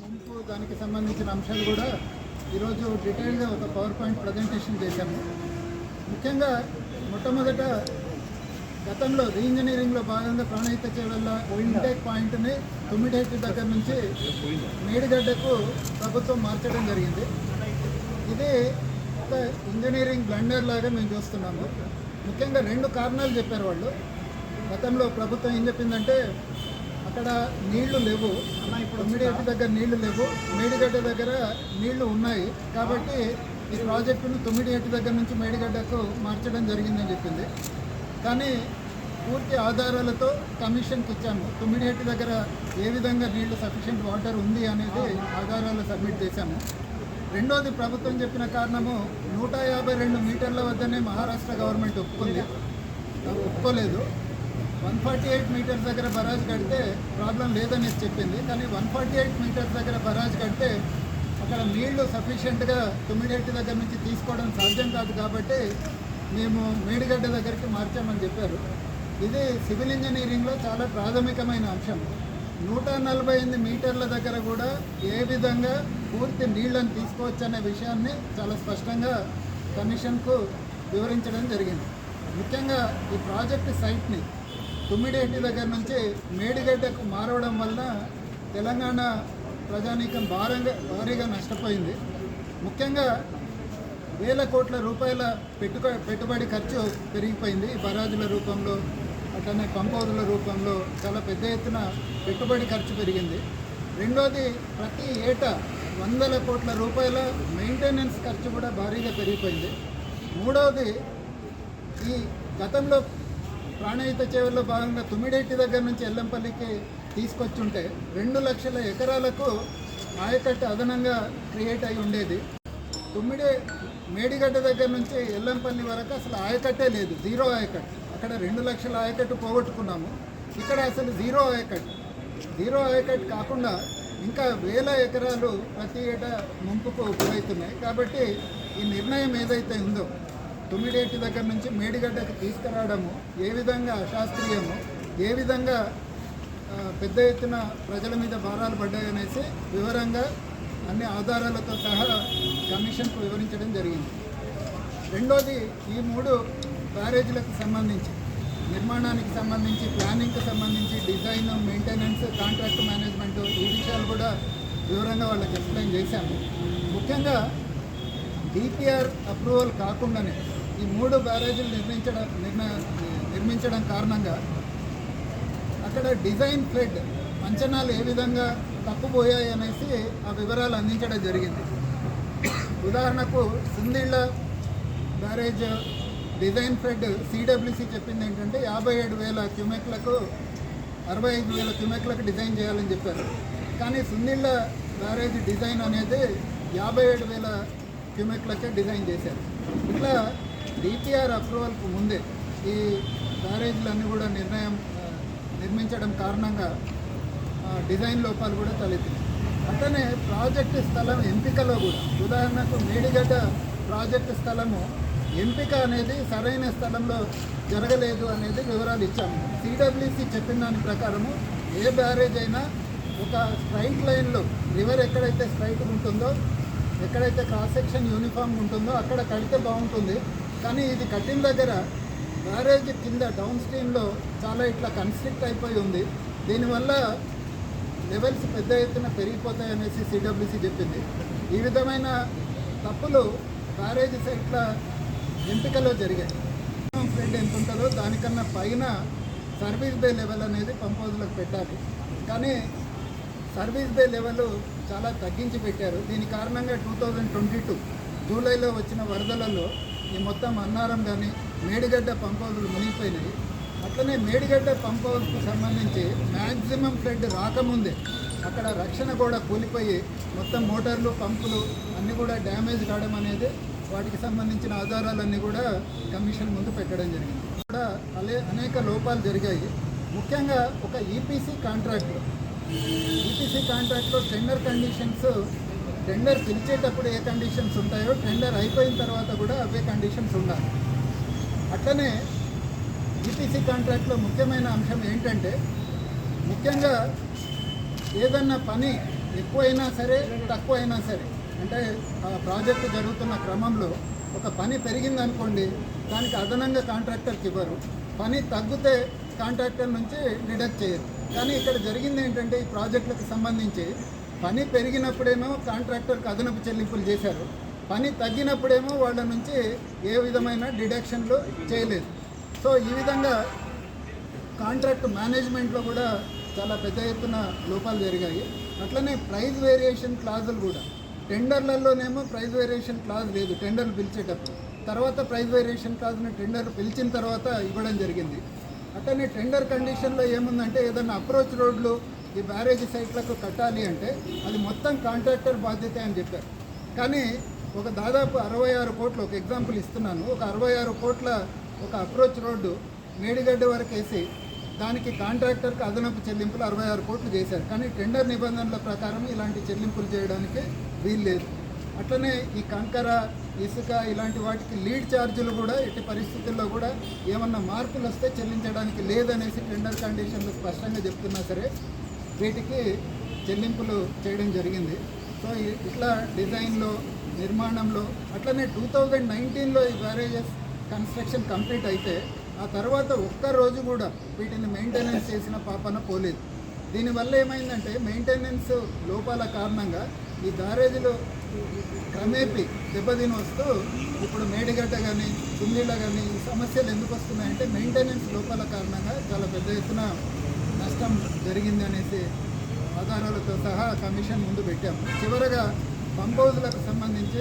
ముంపు దానికి సంబంధించిన అంశాలు కూడా ఈరోజు డీటెయిల్గా ఒక పవర్ పాయింట్ ప్రజెంటేషన్ చేశాము. ముఖ్యంగా మొట్టమొదట గతంలో రీఇంజనీరింగ్లో భాగంగా ప్రాణహిత చేవల్ల ఇంటేక్ పాయింట్ని తొమ్మిడేటి దగ్గర నుంచి మేడిగడ్డకు ప్రభుత్వం మార్చడం జరిగింది. ఇది ఒక ఇంజనీరింగ్ బ్లండర్ లాగా మేము చూస్తున్నాము. ముఖ్యంగా రెండు కారణాలు చెప్పారు వాళ్ళు. గతంలో ప్రభుత్వం ఏం చెప్పిందంటే అక్కడ నీళ్ళు లేవు. తొమ్మిడేటి దగ్గర నీళ్ళు లేవు. మేడిగడ్డ దగ్గర నీళ్ళు ఉన్నాయి. కాబట్టి ఈ ప్రాజెక్టును తొమ్మిడేటి దగ్గర నుంచి మేడిగడ్డకు మార్చడం జరిగిందని చెప్పింది. కానీ పూర్తి ఆధారాలతో కమిషన్కి ఇచ్చాము. తొమ్మిడేటి దగ్గర ఏ విధంగా నీళ్ళు సఫిషియెంట్ వాటర్ ఉంది అనేది ఆధారాలు సబ్మిట్ చేశాము. రెండోది ప్రభుత్వం చెప్పిన కారణము నూట యాభై రెండు మీటర్ల వద్దనే మహారాష్ట్ర గవర్నమెంట్ ఒప్పుకుంది. ఒప్పుకోలేదు. వన్ ఫార్టీ ఎయిట్ మీటర్స్ దగ్గర బరాజ్ కడితే ప్రాబ్లం లేదని చెప్పింది. కానీ వన్ ఫార్టీ ఎయిట్ మీటర్స్ దగ్గర బరాజ్ కడితే అక్కడ నీళ్ళు సఫిషియెంట్గా తుమ్మిడెట్టి దగ్గర నుంచి తీసుకోవడం సాధ్యం కాదు కాబట్టి మేము మేడిగడ్డ దగ్గరికి మార్చామని చెప్పారు. ఇది సివిల్ ఇంజనీరింగ్లో చాలా ప్రాథమికమైన అంశం. నూట నలభై ఎనిమిది మీటర్ల దగ్గర కూడా ఏ విధంగా పూర్తి నీళ్ళను తీసుకోవచ్చు అనే విషయాన్ని చాలా స్పష్టంగా కమిషన్కు వివరించడం జరిగింది. ముఖ్యంగా ఈ ప్రాజెక్ట్ సైట్ని తుమ్మిడేటి దగ్గర నుంచి మేడిగడ్డకు మారవడం వలన తెలంగాణ ప్రజానీకం భారంగా భారీగా నష్టపోయింది. ముఖ్యంగా వేల కోట్ల రూపాయల పెట్టుక పెట్టుబడి ఖర్చు పెరిగిపోయింది. బరాజుల రూపంలో అట్లనే పంపౌదుల రూపంలో చాలా పెద్ద ఎత్తున పెట్టుబడి ఖర్చు పెరిగింది. రెండోది ప్రతి ఏటా వందల కోట్ల రూపాయల మెయింటెనెన్స్ ఖర్చు కూడా భారీగా పెరిగిపోయింది. మూడవది ఈ గతంలో ప్రాణహిత చేవల్లో భాగంగా తుమ్మిడేటి దగ్గర నుంచి ఎల్లంపల్లికి తీసుకొచ్చుంటే రెండు లక్షల ఎకరాలకు ఆయకట్టు అదనంగా క్రియేట్ అయి ఉండేది. తుమ్మిడే మేడిగడ్డ దగ్గర నుంచి ఎల్లంపల్లి వరకు అసలు ఆయకట్టే లేదు జీరో ఆయకట్టు. అక్కడ రెండు లక్షల ఆయకట్టు పోగొట్టుకున్నాము. ఇక్కడ అసలు జీరో ఆయకట్టు. జీరో ఆయకట్టు కాకుండా ఇంకా వేల ఎకరాలు ప్రతి ఏటా ముంపుకు గురవుతున్నాయి కాబట్టి ఈ నిర్ణయం ఏదైతే ఉందో తుమ్మిడేటి దగ్గర నుంచి మేడిగడ్డకు తీసుకురావడము ఏ విధంగా అశాస్త్రీయము ఏ విధంగా పెద్ద ఎత్తున ప్రజల మీద భారాలు పడ్డాయనేసి వివరంగా అన్ని ఆధారాలతో సహా కమిషన్కు వివరించడం జరిగింది. రెండోది ఈ మూడు బ్యారేజీలకు సంబంధించి నిర్మాణానికి సంబంధించి ప్లానింగ్కి సంబంధించి డిజైన్ మెయింటెనెన్స్ కాంట్రాక్ట్ మేనేజ్మెంట్ ఈ విషయాలు కూడా వివరంగా వాళ్ళకి ఎక్స్ప్లెయిన్ చేశాము. ముఖ్యంగా డిపిఆర్ అప్రూవల్ కాకుండానే ఈ మూడు బ్యారేజీలు నిర్మించడం నిర్ణ నిర్మించడం కారణంగా అక్కడ డిజైన్ ఫ్లడ్ అంచనాలు ఏ విధంగా తప్పుపోయాయి అనేసి ఆ వివరాలు అందించడం జరిగింది. ఉదాహరణకు Sundilla barrage design flood CWC చెప్పింది ఏంటంటే యాభై ఏడు వేల క్యూమెక్లకు అరవై ఐదు వేల క్యూమెక్లకు డిజైన్ చేయాలని చెప్పారు. కానీ సుందీళ్ళ బ్యారేజ్ డిజైన్ అనేది యాభై ఏడు వేల క్యూమెక్లకే డిజైన్ చేశారు. ఇట్లా డిపిఆర్ అప్రూవల్కు ముందే ఈ బ్యారేజ్లన్నీ కూడా నిర్ణయం నిర్మించడం కారణంగా డిజైన్ లోపాలు కూడా తలెత్తినాయి. అట్లనే ప్రాజెక్టు స్థలం ఎంపికలో కూడా ఉదాహరణకు మేడిగడ్డ ప్రాజెక్టు స్థలము ఎంపిక అనేది సరైన స్థలంలో జరగలేదు అనేది వివరాలు ఇచ్చాము సిడబ్ల్యూసి చెప్పిన దాని ప్రకారము ఏ బ్యారేజ్ అయినా ఒక స్ట్రైట్ లైన్లో రివర్ ఎక్కడైతే స్ట్రైట్ ఉంటుందో ఎక్కడైతే క్రాస్ సెక్షన్ యూనిఫామ్ ఉంటుందో అక్కడ కడితే బాగుంటుంది. కానీ ఇది కట్టిన దగ్గర బ్యారేజ్ కింద డౌన్ స్ట్రీమ్లో చాలా ఇట్లా కన్స్ట్రిక్ట్ అయిపోయి ఉంది. దీనివల్ల లెవెల్స్ పెద్ద ఎత్తున పెరిగిపోతాయి అనేసి సిడబ్ల్యూసి చెప్పింది. ఈ విధమైన తప్పులు బ్యారేజ్ సైట్ల ఎంపికలో జరిగాయి. ఫ్లడ్ ఎంత ఉంటుందో దానికన్నా పైన సర్వీస్ బే లెవెల్ అనేది పంపోజులకు పెట్టాలి. కానీ సర్వీస్ బే లెవెల్ చాలా తగ్గించి పెట్టారు. దీని కారణంగా టూ థౌజండ్ ట్వంటీ టూ జూలైలో వచ్చిన వరదలలో ఈ మొత్తం అన్నారం కానీ మేడిగడ్డ పంప్ హౌజులు మునిగిపోయినాయి. అట్లనే మేడిగడ్డ పంప్ హౌస్కు సంబంధించి మ్యాక్సిమం ఫ్లడ్ రాకముందే అక్కడ రక్షణ కూడా కూలిపోయి మొత్తం మోటార్లు పంపులు అన్నీ కూడా డ్యామేజ్ కావడం అనేది వాటికి సంబంధించిన ఆధారాలన్నీ కూడా కమిషన్ ముందు పెట్టడం జరిగింది. కూడా అలే అనేక లోపాలు జరిగాయి. ముఖ్యంగా ఒక ఈపీసీ కాంట్రాక్ట్ ఈటీసీ కాంట్రాక్ట్లో టెండర్ కండిషన్స్ టెండర్ పిలిచేటప్పుడు ఏ కండిషన్స్ ఉంటాయో టెండర్ అయిపోయిన తర్వాత కూడా అవే కండిషన్స్ ఉండాలి. అట్లనే ఈటీసీ కాంట్రాక్ట్లో ముఖ్యమైన అంశం ఏంటంటే ముఖ్యంగా ఏదన్నా పని ఎక్కువైనా సరే తక్కువైనా సరే అంటే ఆ ప్రాజెక్టు జరుగుతున్న క్రమంలో ఒక పని పెరిగిందనుకోండి దానికి అదనంగా కాంట్రాక్టర్కి ఇవ్వరు. పని తగ్గితే కాంట్రాక్టర్ నుంచి డిడక్ట్ చేయరు కానీ ఇక్కడ జరిగింది ఏంటంటే ఈ ప్రాజెక్టులకు సంబంధించి పని పెరిగినప్పుడేమో కాంట్రాక్టర్కి అదనపు చెల్లింపులు చేశారు. పని తగ్గినప్పుడేమో వాళ్ళ నుంచి ఏ విధమైన డిడక్షన్లు చేయలేదు. సో ఈ విధంగా కాంట్రాక్ట్ మేనేజ్మెంట్లో కూడా చాలా పెద్ద ఎత్తున లోపాలు జరిగాయి. అట్లనే ప్రైజ్ వేరియేషన్ క్లాజులు కూడా. టెండర్లలోనేమో ప్రైజ్ వేరియేషన్ క్లాజ్ లేదు టెండర్లు పిలిచేటప్పుడు. తర్వాత ప్రైజ్ వేరియేషన్ క్లాజ్ని టెండర్ పిలిచిన తర్వాత ఇవ్వడం జరిగింది. అట్లనే టెండర్ కండిషన్లో ఏముందంటే ఏదైనా అప్రోచ్ రోడ్లు ఈ బ్యారేజ్ సైట్లకు కట్టాలి అంటే అది మొత్తం కాంట్రాక్టర్ బాధ్యత అని చెప్పారు. కానీ ఒక దాదాపు అరవై ఆరు కోట్లు ఒక ఎగ్జాంపుల్ ఇస్తున్నాను. ఒక అరవై ఆరు కోట్ల ఒక అప్రోచ్ రోడ్డు మేడిగడ్డ వరకు వేసి దానికి కాంట్రాక్టర్కి అదనపు చెల్లింపులు అరవై ఆరు కోట్లు చేశారు. కానీ టెండర్ నిబంధనల ప్రకారం ఇలాంటి చెల్లింపులు చేయడానికి వీలు లేదు. అట్లనే ఈ కంకర ఇసుక ఇలాంటి వాటికి లీడ్ ఛార్జీలు కూడా ఎట్టి పరిస్థితుల్లో కూడా ఏమన్నా మార్పులు వస్తే చెల్లించడానికి లేదనేసి టెండర్ కండిషన్లు స్పష్టంగా చెప్తున్నా సరే వీటికి చెల్లింపులు చేయడం జరిగింది. సో ఇట్లా డిజైన్లో నిర్మాణంలో అట్లనే టూ థౌజండ్ నైన్టీన్లో ఈ బ్యారేజెస్ కన్స్ట్రక్షన్ కంప్లీట్ అయితే ఆ తర్వాత ఒక్క రోజు కూడా వీటిని మెయింటెనెన్స్ చేసిన పాపన పోలేదు. దీనివల్ల ఏమైందంటే మెయింటెనెన్స్ లోపాల కారణంగా ఈ బ్యారేజీలు క్రమేపీ దెబ్బతిని వస్తూ ఇప్పుడు మేడిగడ్డ కానీ కుందీల కానీ ఈ సమస్యలు ఎందుకు వస్తున్నాయంటే మెయింటెనెన్స్ లోపాల కారణంగా చాలా పెద్ద ఎత్తున నష్టం జరిగింది అనేసి ఆధారాలతో సహా కమిషన్ ముందు పెట్టాము చివరగా పంప్ హౌజ్లకు సంబంధించి